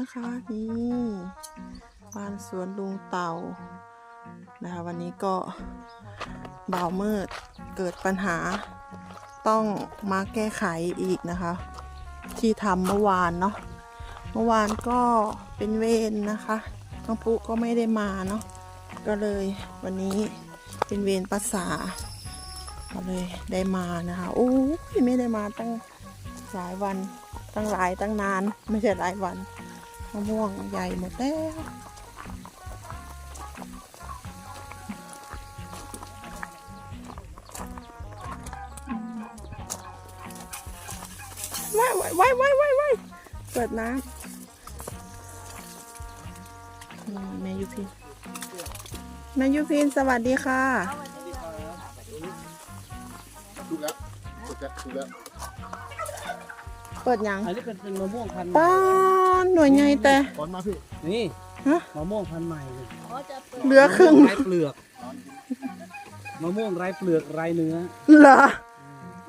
นะคะนี่บ้านสวนลุงเต่านะคะวันนี้ก็เบ่ามืดเกิดปัญหาต้องมาแก้ไขอีกนะคะ ที่ทำเมื่อวานเนาะเมื่อวานก็เป็นเวรนะคะน้องปุ๊ก็ไม่ได้มาเนาะก็เลยวันนี้เป็นเวรภาษาก็เลยได้มานะคะโอ้ยไม่ได้มาตั้งหลายวันตั้งหลายตั้งนาน ไม่ใช่หลายวัน มะม่วงใหญ่หมดแล้วว้ายว้ายว้ายว้ายว้ายเปิดน้ำแม่ยุพินแม่ยุพินสวัสดีค่ะถูกแล้วถูกแล้วถูกแล้ว เปิดยังอันนี้เป็นเป็นมะม่วงพันธุ์ป้านหน่วยใหญ่แต่ก่อนมาพี่นี่ฮะมะม่วงพันธุ์ใหม่เลยเหลือครึ่งไร้เปลือกมะม่วงไร้เปลือกไร้เนื้อเหรอ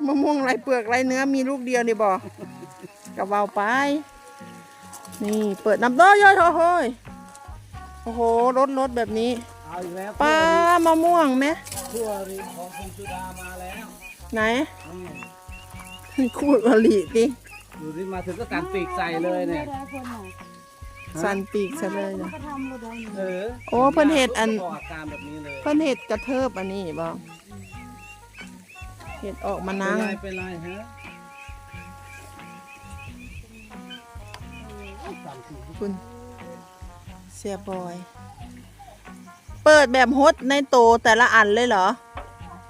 มะม่วงไรเปลือกไรเนื้อมีลูกเดียวนี่บอกกระเบาไป นี่เปิดน้ำเต้อยอยโอ้ยโอ้โหรถรถแบบนี้เอาอีกแล้วปลามะม่วงไหมทั่วริมของคุณสุดามาแล้ว ไหนอืมนี่คู่อลิดิ ดูที่มาถึงก็ตัดปีกใส่เลยเนี่ยสันปีกซะเลยนะเออโอ้เพิ่นเห็ดอันก็อาการแบบนี้เลยเพิ่นเห็ดกระเทิบอันนี้บอกเห็ดออกมาเป็นนั่งไรเป็นไรฮะคุณ เสียบอย เปิดแบบฮดในโตแต่ละอันเลยเหรอ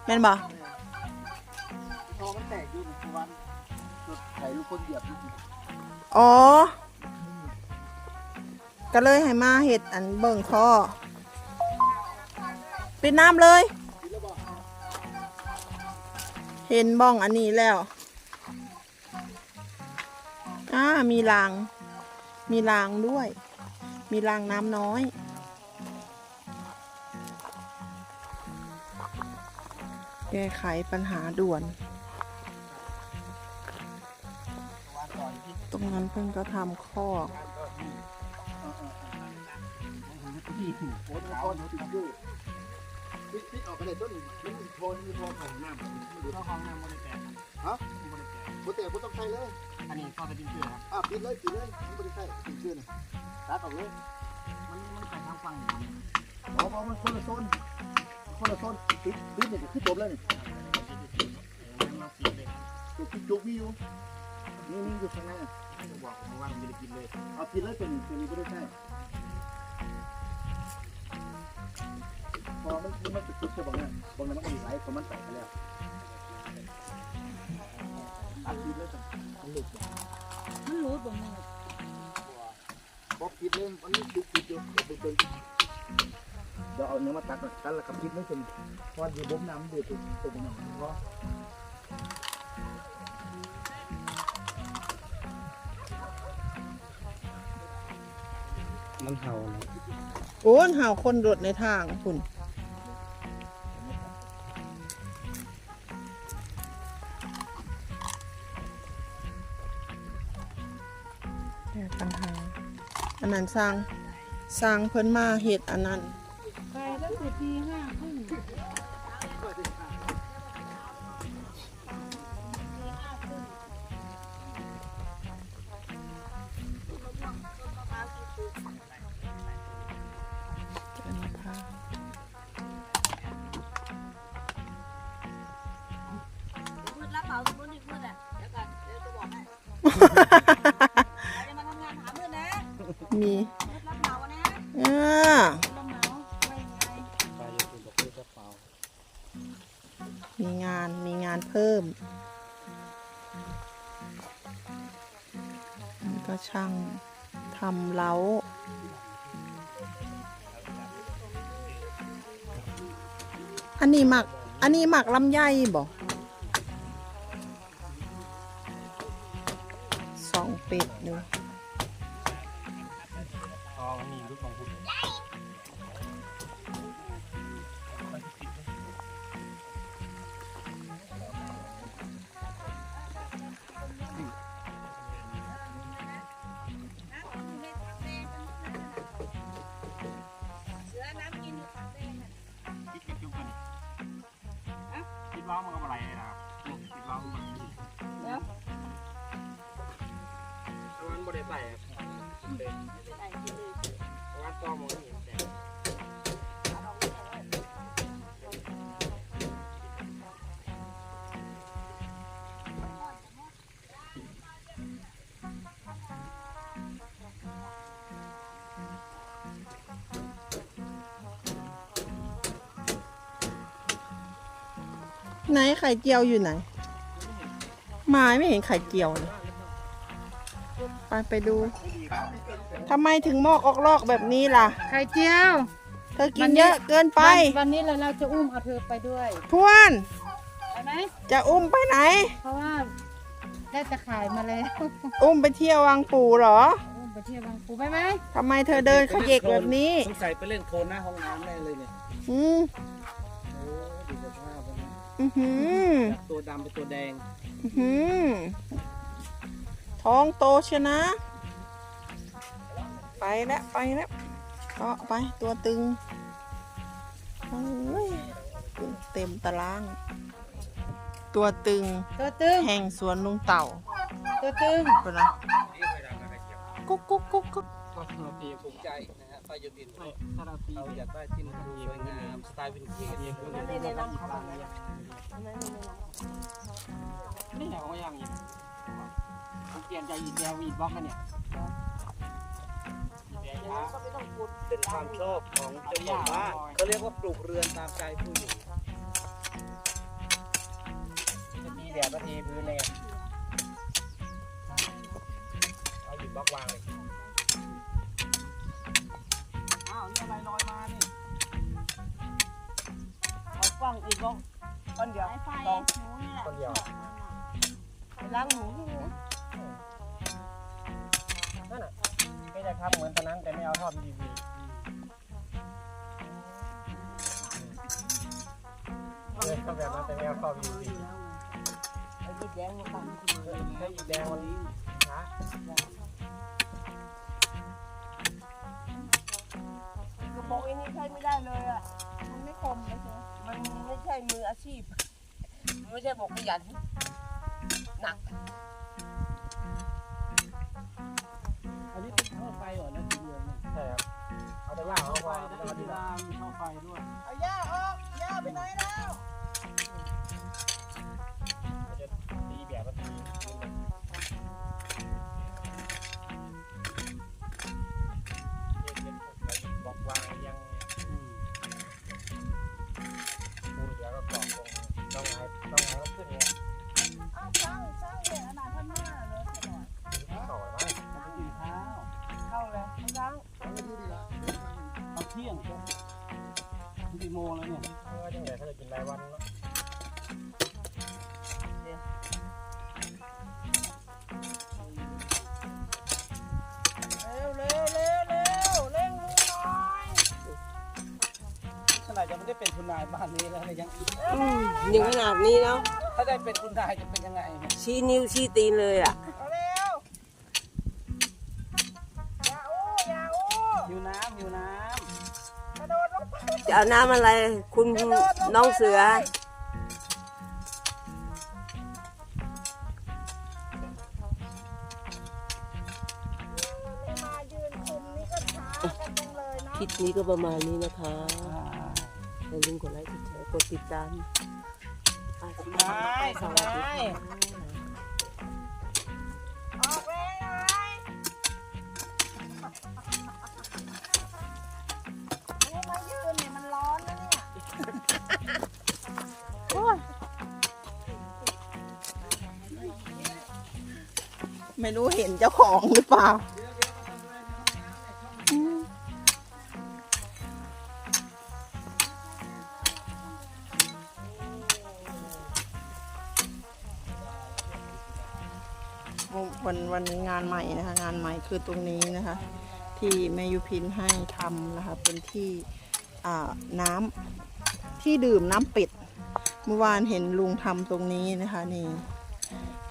แม่นบ ไข่ลูกคนเหยียบอยู่อ๋อ ก็เลยให้มาเห็ดอันเบิ่งคอปิดน้ำเลย เห็นบ้องอันนี้แล้วอ่ามีราง มีรางด้วย มีรางน้ำน้อย แก้ไขปัญหาด่วน ตรงนั้นเพิ่งก็ทำข้อพี่ถูกโอ้ยมันโคนติดอยู่ปิดปิดออกไปเลยต้นมันมีโคนมีโคนของน้ำมันดูเข้าห้องน้ำบริแตกฮะโบเตะโบต้องใช้เลย อันนี้ก็จะเป็นเสือครับอะปิดเลยปิดเลยมันไม่ได้ใช้ปิดเชื่อนะตัดออกเลย มันมันไปทางฝั่งอ๋อมันคนละโซนคนละโซนปิดปิดเนี่ยขึ้นจบแล้วนี่มาสีเลยจุกจุกมีอยู่นี่นี่อยู่ข้างใน บอกผมว่ามันไม่ได้กินเลยเอาปิดเลยเป็นเป็นไม่ได้ใช้พอมันมันจุดจุดใช่บอกเนี่ยบอกนั้นมันไหลของมันแตกไปแล้วตัดปิดเลยจ้ะมันหลุดมันรู้บ่แม่พอปิดเลยมันนี่จุกปิดอยู่เดี๋ยวเบิ่งเดี๋ยวเอาเนื้อมาตัดก่อนตัดแล้วก็ปิดไม่เป็นพออยู่บนน้ำเดือดตัวตัวมันเพราะ มันเห่านะโอ้นหาวคนรถในทางคุณแก้ปัญหาอันนั้นสร้างสร้างเพิ่นมาเหตุอันนั้น ไปตั้งแต่ปีห้า มีงานมีงานเพิ่มนี่ก็ช่างทำเล้าอันนี้หมัก อันนี้หมักลำไยบ่สองเป็ดเนอะอ๋อมีลูกของคุณ ล้อมันก็อะไรนะครับติดล้อมันเดี๋ยวตะวันบริใส่ครับเลยไม่เป็นไรกินเลยตะวันก็มองเห็น ไหนไข่เจียวอยู่ไหนไม้ไม่เห็นไข่เจียวเลยไปไปดูทำไมถึงมอกออกลอกแบบนี้ล่ะ ไข่เจียว เธอกินเยอะเกินไป วันวันนี้เราเราจะอุ้มเอาเธอไปด้วยทวนไปไหมจะอุ้มไปไหน เพราะว่าได้ตะข่ายมาแล้วอุ้มไปเที่ยววังปู่เหรออุ้มไปเที่ยวบางปูไปไหมทำไมเธอเดินขยเยกแบบนี้สงสัยไปเล่นโคลนหน้าห้องน้ำแน่เลยเนี่ยอืม อื้อหือจากตัวดำเป็นตัวแดงอื้อหือท้องโตเชยวนะ ไปแล้วไปแล้วก็ไปตัวตึงโอ้ยเต็มตาราง ตัวตึงตัวตึงแห่งสวนลุงเต่าตัวตึง เป็นนะกุ๊กกุ๊กกุ๊กกุ๊ก ก็สนุกดีภูมิใจนะฮะ ป้ายนดินเราอยากได้ที่มันสวยงามสไตล์วินเทจนั่นในในน้ำเขาบอกเลยนั่นในในน้ำนี่แหละว่าอย่างนี้เปลี่ยนใจอีกแล้วอีกบล็อกกันเนี่ยก็ไม่ต้องกดเป็นความชอบของเจ้าของบ้านเขาเรียกว่าปลูกเรือนตามใจผู้อยู่จะตีแบบนาทีพื้นเลยเอาหยิบบล็อกวางเลย อาฟังอีกบ้างคนเดียวไฟหมูนี่แหละคนเดียว ล้างหมูที่นี่นั่นน่ะก็จะทำเหมือนตอนนั้นแต่ไม่เอาท่อ PVC เลยทำแบบนั้นแต่ไม่เอาท่อ PVC ไอ้ที่แดงมันฟังได้อีกแดงวันนี้นะ ช่มืออาชีพมันไม่ใช่บอกขยันหนัก อันนี้เป็นท่อไฟเหรอนะสีเหลืองใช่ครับเอาแต่ล่างเอาไฟเอาที่ล่างมีท่อไฟด้วยเอาย่าออกย่าไปไหนแล้ว จะตีแบบ เที่ยงกี่โมงแล้วเนี่ยไม่ว่าจังไงถ้าจะกินรายวันเนาะเร็วเร็วเร็วเร็วเร่งมือหน่อยขนาดยังไม่ได้เป็นคุณนายบ้านนี้แล้วเนี่ยยังยังขนาดนี้แล้วถ้าได้เป็นคุณนายจะเป็นยังไงเนี่ยชี้นิ้วชี้ตีนเลยอะเอาเร็วอย่าอู้อย่าอู้หิวน้ำหิว จะเอาน้ำอะไร คุณกระโดดลงไปน้องเสือลยไม่มายืนคุมนี่ก็ช้ากันจังเลยเนาะ คลิปนี้ก็ประมาณนี้นะคะำอย่าลืมกดไลค์กดแชร์กดติดตามอะคุณนายสคุณวัสนาดียค่ะ ออกเลยหน่อ ยนี่มายืนเนี่ยมันร้อนนะเนี่ย โอ้ยไม่รู้เห็นเจ้าของหรือเปล่าอืมวันวันนี้งานใหม่นะคะ งานใหม่คือตรงนี้นะคะ ที่แม่ยุพินให้ทำนะคะ เป็นที่ น้ำที่ดื่มน้ำเป็ด เมื่อวานเห็นลุงทำตรงนี้นะคะนี่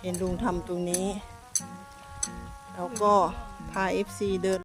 เห็นลุงทำตรงนี้ แล้วก็พา FC เดิน